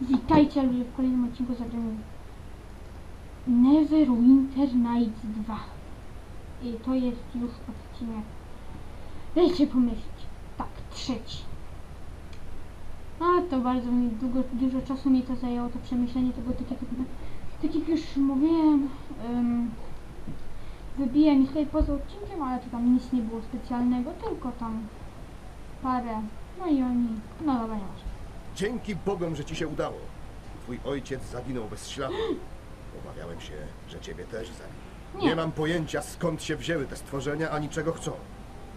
Witajcie ludzie w kolejnym odcinku zagrania Neverwinter Nights 2 I to jest już odcinek Dajcie pomyśleć Tak, trzeci. A to bardzo mi długo, dużo czasu mi to zajęło to przemyślenie tego takiego tak jak już mówiłem um, Wybiję mi tutaj poza odcinkiem, ale to tam nic nie było specjalnego, tylko tam parę No i oni, no dobra, nie Dzięki Bogom, że ci się udało. Twój ojciec zaginął bez śladu. Obawiałem się, że ciebie też zabił. Nie. Nie mam pojęcia skąd się wzięły te stworzenia, ani czego chcą.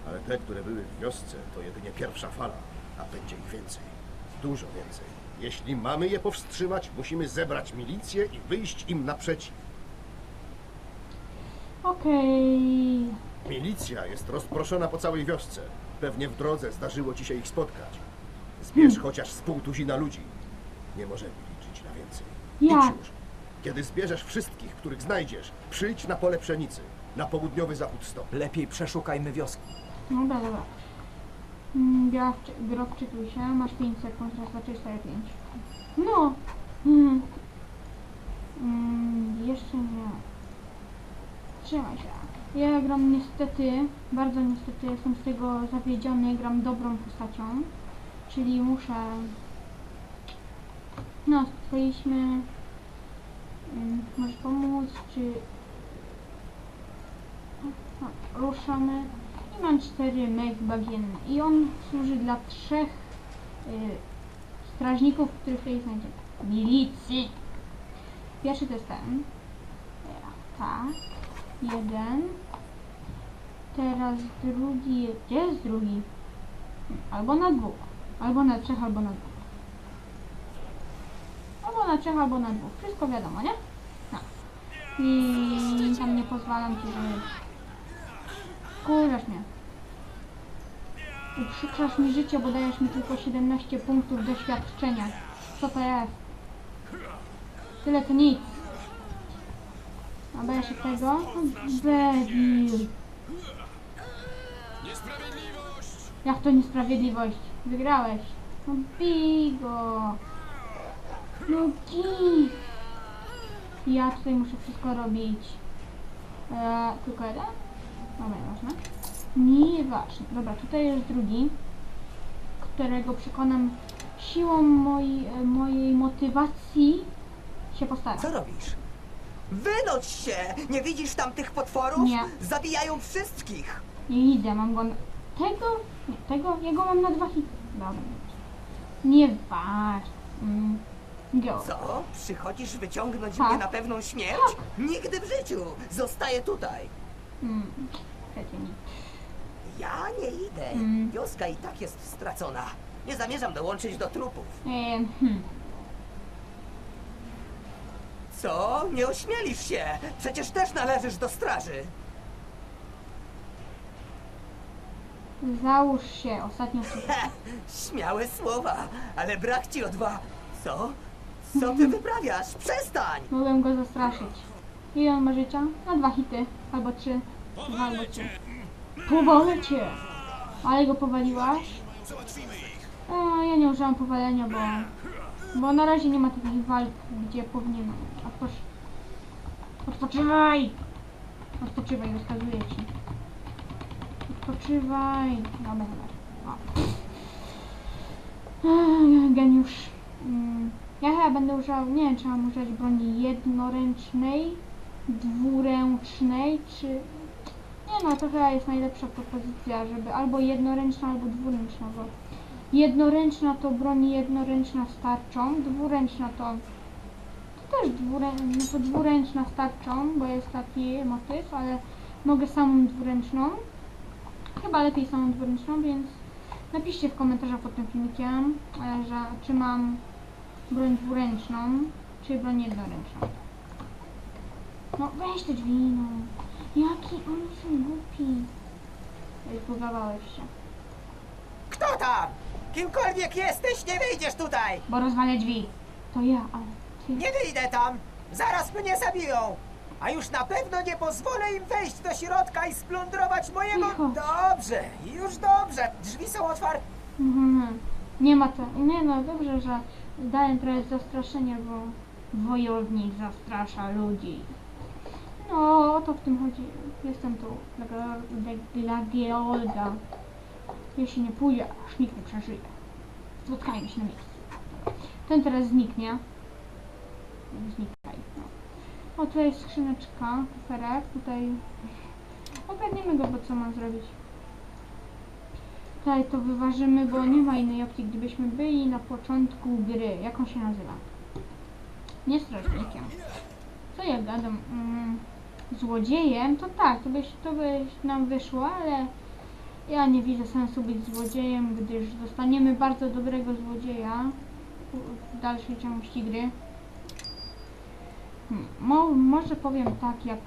Ale te, które były w wiosce, to jedynie pierwsza fala, a będzie ich więcej. Dużo więcej. Jeśli mamy je powstrzymać, musimy zebrać milicję i wyjść im naprzeciw. Okej. Milicja jest rozproszona po całej wiosce. Pewnie w drodze zdarzyło ci się ich spotkać. Zbierz chociaż z pół tuzina ludzi. Nie możemy liczyć na więcej. Jak? Idź już. Kiedy zbierzesz wszystkich, których znajdziesz, przyjdź na pole pszenicy, na południowy zachód stopy. Lepiej przeszukajmy wioskę. Dobra, dobra. Mm, wczy- wczytuj się, masz 5 sekund, raz, dwa, trzy, cztery, pięć. No. Mm. Mm, jeszcze nie. Trzymaj się. Ja gram niestety, bardzo niestety jestem z tego zawiedziony, gram dobrą postacią. Czyli muszę... No, spotkaliśmy... Mm, Możesz pomóc, czy... No, ruszamy. I mam cztery mech bagienne. I on służy dla trzech y, strażników, których tutaj znajdziemy. Milicji. Pierwszy to jest ten. Tak. Jeden. Teraz drugi. Gdzie jest drugi? Albo na dwóch. Albo na trzech, albo na dwóch. Albo na trzech, albo na dwóch. Wszystko wiadomo, nie? No. I tam nie pozwalam ci, żeby Kurzasz mnie. Uprzykrzasz mi życie, bo dajesz mi tylko 17 punktów doświadczenia. Co to jest? Tyle to nic. A się tego? Debil. Jak to niesprawiedliwość? Wygrałeś. No bij go. No. Ja tutaj muszę wszystko robić. Eee, tylko jeden? Dobra, nieważne. Nieważne. Dobra, tutaj jest drugi, którego przekonam siłą mojej, mojej motywacji się postaram. Co robisz? Wynoć się! Nie widzisz tam tych potworów? Nie. Zabijają wszystkich! Nie widzę, mam go. Tego? Nie, tego, jego mam na dwa hity. Dobra. Nieważne. Mm. Go. Co? Przychodzisz wyciągnąć Tak. mnie na pewną śmierć? Nigdy w życiu! Zostaję tutaj! Mm. Ja nie idę. Mm. Wioska i tak jest stracona. Nie zamierzam dołączyć do trupów. Ehm, hmm. Co? Nie ośmielisz się! Przecież też należysz do straży! Załóż się, ostatnio śmiałe słowa, ale brak ci odwa... Co? Co ty wyprawiasz? Przestań! Mogłem go zastraszyć. Ile on ma życia? Na dwa hity. Albo trzy. Dwa albo trzy. Powalę cię! Ale go powaliłaś? E, ja nie użyłam powalenia, bo... Bo na razie nie ma takich walk, gdzie powinien... Odpocz... Odpoczywaj! Odpoczywaj, rozkazuję ci. Odpoczywaj. Dobra, dobra. O. Geniusz. Mm, Ja chyba będę używał, nie wiem czy mam używać broni jednoręcznej, dwuręcznej, czy... Nie no, to chyba jest najlepsza propozycja, żeby albo jednoręczna, albo dwuręczna, bo jednoręczna to broń jednoręczna z tarczą, dwuręczna to... Też dwuręczna, no to dwuręczna z tarczą, bo jest taki motyw, ale mogę samą dwuręczną. Chyba lepiej samą dwuręczną, więc napiszcie w komentarzach pod tym filmikiem, e, że czy mam broń dwuręczną, czy broń jednoręczną. No weź te drzwi, no. Jaki oni są głupi. Ej, Zbugawałeś się. Kto tam? Kimkolwiek jesteś, nie wyjdziesz tutaj! Bo rozwalę drzwi. To ja, ale ty... Nie wyjdę tam! Zaraz mnie zabiją! A już na pewno nie pozwolę im wejść do środka i splądrować mojego... Cicho. Dobrze, już dobrze. Drzwi są otwarte. Mhm. Nie ma to. Nie no, dobrze, że dałem trochę zastraszenia, bo wojownik zastrasza ludzi. No, o to w tym chodzi. Jestem tu dla, Georga. Jeśli nie pójdzie, aż nikt nie przeżyje. Spotkajmy się na miejscu. Ten teraz zniknie. Znikaj. No. O, tu jest skrzyneczka, kuferek. Tutaj ogarniemy go, bo co mam zrobić? Tutaj to wyważymy, bo nie ma innej opcji, gdybyśmy byli na początku gry. Jak on się nazywa? Nie strażnikiem. Co ja gadam? Mm, złodziejem? To tak, to by, to by nam wyszło, ale ja nie widzę sensu być złodziejem, gdyż dostaniemy bardzo dobrego złodzieja w dalszej części gry. Mo, może powiem tak, jak,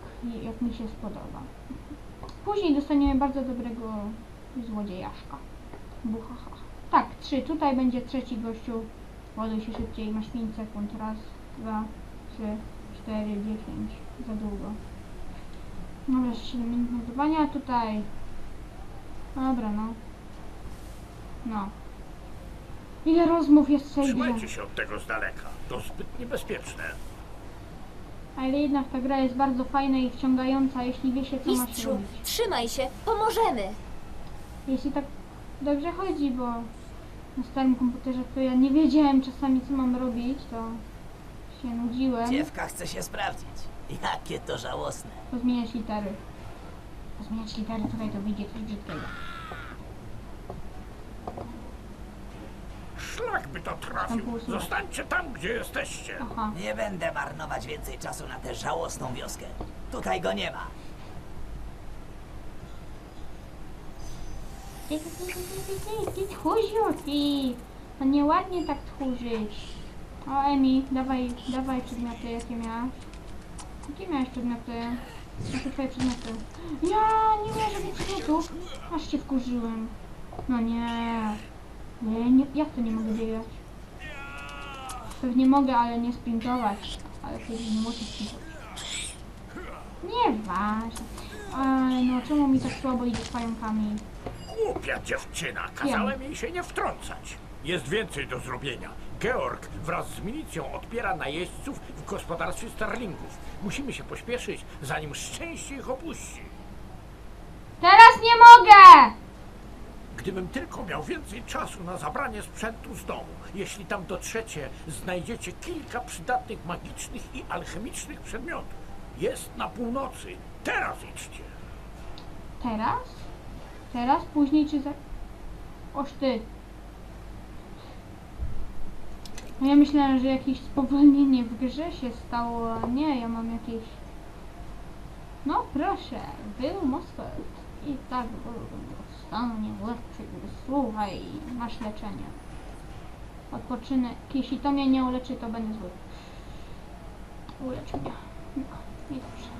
jak mi się spodoba. Później dostaniemy bardzo dobrego złodziejaszka. Buhaha. Tak, trzy. Tutaj będzie trzeci gościu. Ładuj się szybciej, masz 5 sekund. Raz, dwa, trzy, cztery, dziesięć. Za długo. Dobra, 7 minut nagrywania. Tutaj. Dobra, no. No. Ile rozmów jest w tej? Trzymajcie się od tego z daleka. To zbyt niebezpieczne. Ale jednak ta gra jest bardzo fajna i wciągająca, jeśli wie się co ma się Mistrzu, robić. trzymaj się, pomożemy. Jeśli tak dobrze chodzi, bo na starym komputerze to ja nie wiedziałem czasami co mam robić, to się nudziłem. Dziewka chce się sprawdzić. Jakie to żałosne. Pozmieniać litery. Pozmieniać litery, tutaj to wyjdzie coś brzydkiego. Szlak by to Tam trafił. Zostańcie tam, gdzie jesteście. Aha. Nie będę marnować więcej czasu na tę żałosną wioskę. Tutaj go nie ma. Ty, ty, ty, ty, ty, tchórzu, ty. To nieładnie tak tchórzyć. O, Emi, dawaj, dawaj przedmioty, jakie miałaś. Jakie miałeś przedmioty? Jakie twoje przedmioty? Ja nie miałem żadnych przedmiotów. Aż cię wkurzyłem. No nie. Nie, nie, jak to nie mogę biegać? Pewnie mogę, ale nie sprintować. Ale kiedy nie muszę sprintować. Nieważne. Ale no, czemu mi tak słabo idzie z pająkami? Głupia dziewczyna. Kazałem jej się nie wtrącać. Jest więcej do zrobienia. Georg wraz z milicją odbiera najeźdźców w gospodarstwie Starlingów. Musimy się pośpieszyć, zanim szczęście ich opuści. Teraz nie mogę! Gdybym tylko miał więcej czasu na zabranie sprzętu z domu. Jeśli tam dotrzecie, znajdziecie kilka przydatnych magicznych i alchemicznych przedmiotów. Jest na północy. Teraz idźcie. Teraz? Teraz? Później czy za... Oż ty. No ja myślałem, że jakieś spowolnienie w grze się stało, nie, ja mam jakieś... No proszę, był Mosfeld. I tak był stanie lepszy, słuchaj, masz leczenie. Odpoczynek. Jeśli to mnie nie uleczy, to będę zły. Ulecz mnie. No, i dobrze.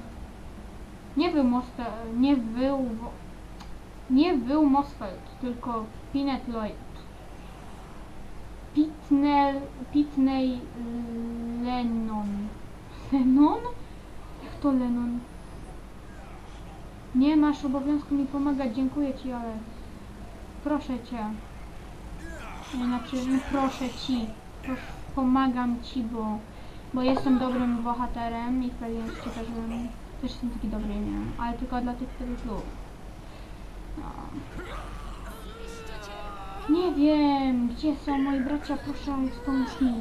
Nie był Mosfeld, nie był... Nie był Mosfeld, tylko Pinet Lloyd. Pitnel, Pitney Lennon. Lennon? Jak to Lennon? Nie masz obowiązku mi pomagać, dziękuję ci, ale proszę cię. Znaczy, no proszę ci. Proszę, pomagam ci, bo, bo jestem dobrym bohaterem i w pewności też, bym- też jestem taki dobry, nie ale tylko dla tych, których lubię. No. Nie wiem, gdzie są moi bracia, proszę, wspomóż mi.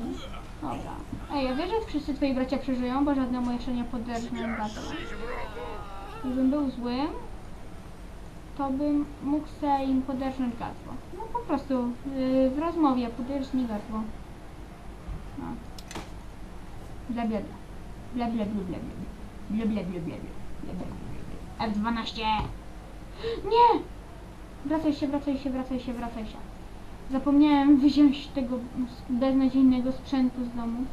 Dobra. Ej, ja wierzę, że wszyscy twoi bracia przeżyją, bo żadnemu jeszcze nie gardła. Gdybym był złym, to bym mógł se im poderżnąć gardło. No po prostu yy, w rozmowie poderżnij gardło. No. Bla bla bla bla bla. Bla bla bla bla bla. Bla bla bla bla. F12! Nie! Wracaj się, wracaj się, wracaj się, wracaj się. Zapomniałem wziąć tego beznadziejnego sprzętu z domu.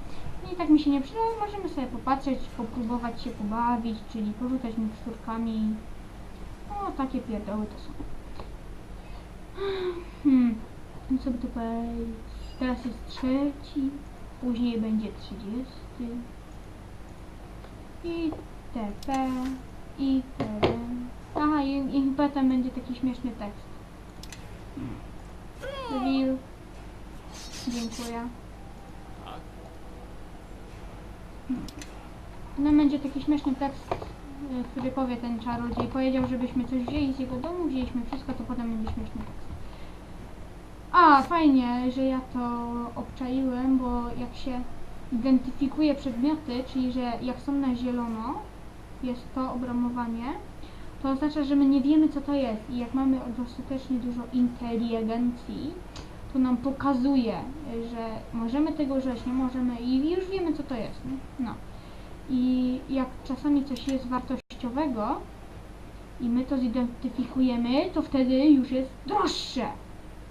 No i tak mi się nie przyda, możemy sobie popatrzeć, popróbować się pobawić, czyli porzucać miksturkami. No, takie pierdoły to są. Hmm, no co by tu powiedzieć? Teraz jest trzeci, później będzie trzydziesty. I TP, i TP. Aha, i, i potem będzie taki śmieszny tekst. Hmm. Real. Dziękuję. No będzie taki śmieszny tekst, y, który powie ten czarodziej. Powiedział, żebyśmy coś wzięli z jego domu, wzięliśmy wszystko, to potem będzie śmieszny tekst. A, fajnie, że ja to obczaiłem, bo jak się identyfikuje przedmioty, czyli że jak są na zielono, jest to obramowanie, to oznacza, że my nie wiemy co to jest i jak mamy dostatecznie dużo inteligencji, to nam pokazuje, że możemy tego używać, nie możemy i już wiemy co to jest. Nie? No. I jak czasami coś jest wartościowego i my to zidentyfikujemy, to wtedy już jest droższe.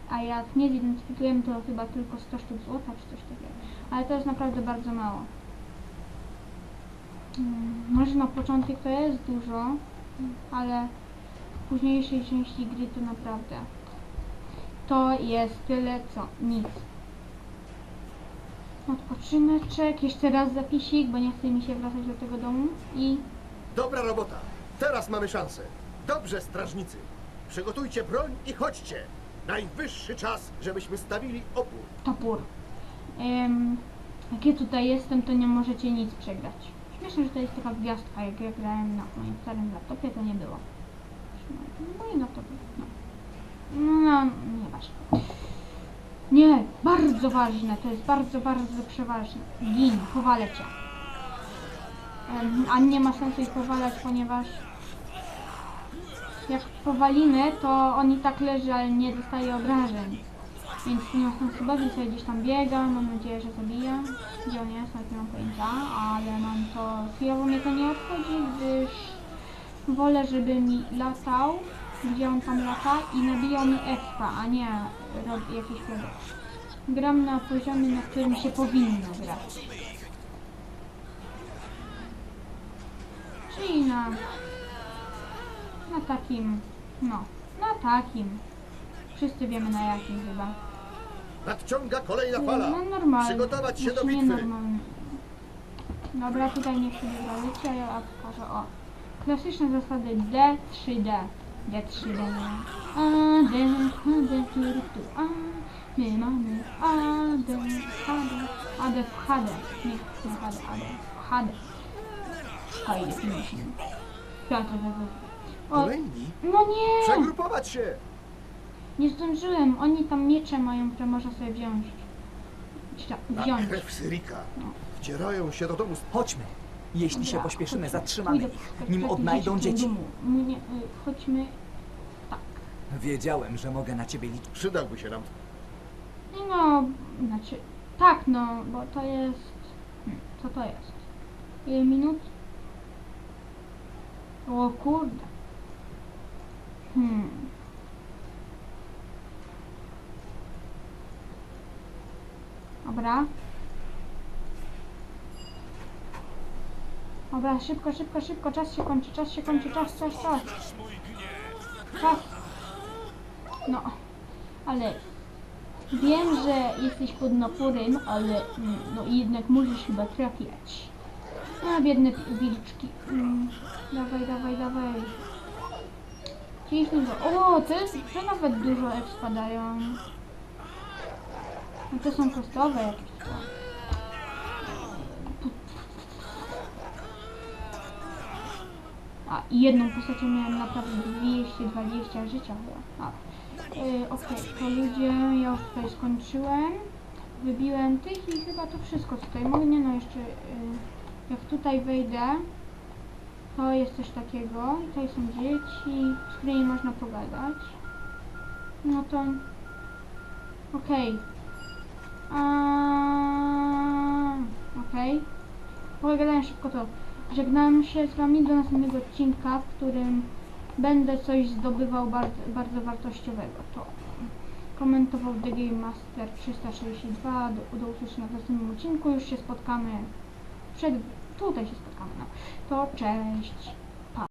A jak nie zidentyfikujemy, to chyba tylko 100 sztuk złota czy coś takiego. Ale to jest naprawdę bardzo mało. Mm, Może na początek to jest dużo, ale w późniejszej części gry to naprawdę to jest tyle co nic. Odpoczyneczek, jeszcze raz zapisik, bo nie chce mi się wracać do tego domu i Dobra robota. Teraz mamy szansę. Dobrze, strażnicy. Przygotujcie broń i chodźcie. Najwyższy czas, żebyśmy stawili opór. topór. Ym, jak ja tutaj jestem, to nie możecie nic przegrać. Śmieszne, że to jest taka gwiazdka, jak ja grałem na moim starym laptopie, to nie było. No i no. No, nie ważne. Nie, bardzo ważne, to jest bardzo, bardzo przeważne. Gin, powalę cię. A nie ma sensu ich powalać, ponieważ jak powalimy, to on i tak leży, ale nie dostaje obrażeń. Więc nie ma sensu bawić sobie gdzieś tam biega, mam nadzieję, że zabija. Gdzie on jest, nawet nie mam pojęcia, ale mam to, chwilowo mnie to nie obchodzi, gdyż wolę, żeby mi latał, gdzie on tam lata i nabijał mi expa, a nie robi jakieś. Gram na poziomie, na którym się powinno grać. Czyli na, na takim, no, na takim. Wszyscy wiemy na jakim chyba. Nadciąga kolejna fala. No normalnie. Przygotować się do bitwy. Dobra, tutaj niech się nie zaliczy, a ja pokażę, o. Klasyczne zasady D, 3D. D, 3D, nie? A, D, H, D, tu, tu, A. My mamy A, D, H, D. A, D w HD. Nie w tym HD, A, D w HD. High definition. Piotr, o, no nie! Przegrupować się. Nie zdążyłem. Oni tam miecze mają, które można sobie wziąć. Wziąć. krew Syrika. Wdzierają się do domu. Chodźmy. Jeśli się pośpieszymy, zatrzymamy ich, nim odnajdą dzieci. Mnie, y, chodźmy. Tak. Wiedziałem, że mogę na ciebie liczyć. Przydałby się nam. No, znaczy, tak no, bo to jest... Hmm, co to jest? Ile minut? O kurde. Hmm. Dobra. Dobra, szybko, szybko, szybko, czas się kończy, czas się kończy, czas, czas, czas. Czas. No, ale Wiem, że jesteś pod naporem, ale mm, no jednak możesz chyba trafiać. A biedne wilczki. Mm, dawaj, dawaj, dawaj. Ciśnij go. O, to jest, to nawet dużo expa dają. No to są kosztowe jakieś. to. A, i jedną postacią miałem naprawdę 220 życia chyba. A. Yy, Okej, to ludzie, ja już tutaj skończyłem. Wybiłem tych i chyba to wszystko tutaj mogę. Nie no, jeszcze yy, jak tutaj wejdę, to jest coś takiego. I tutaj są dzieci, z którymi można pogadać. No to... Okej. Okay. Okej. Pogadałem szybko to. Żegnam się z wami do następnego odcinka, w którym będę coś zdobywał bardzo, bardzo wartościowego. To komentował The Game Master 362. Do, do usłyszenia w następnym odcinku. Już się spotkamy przed. Tutaj się spotkamy. No. To cześć.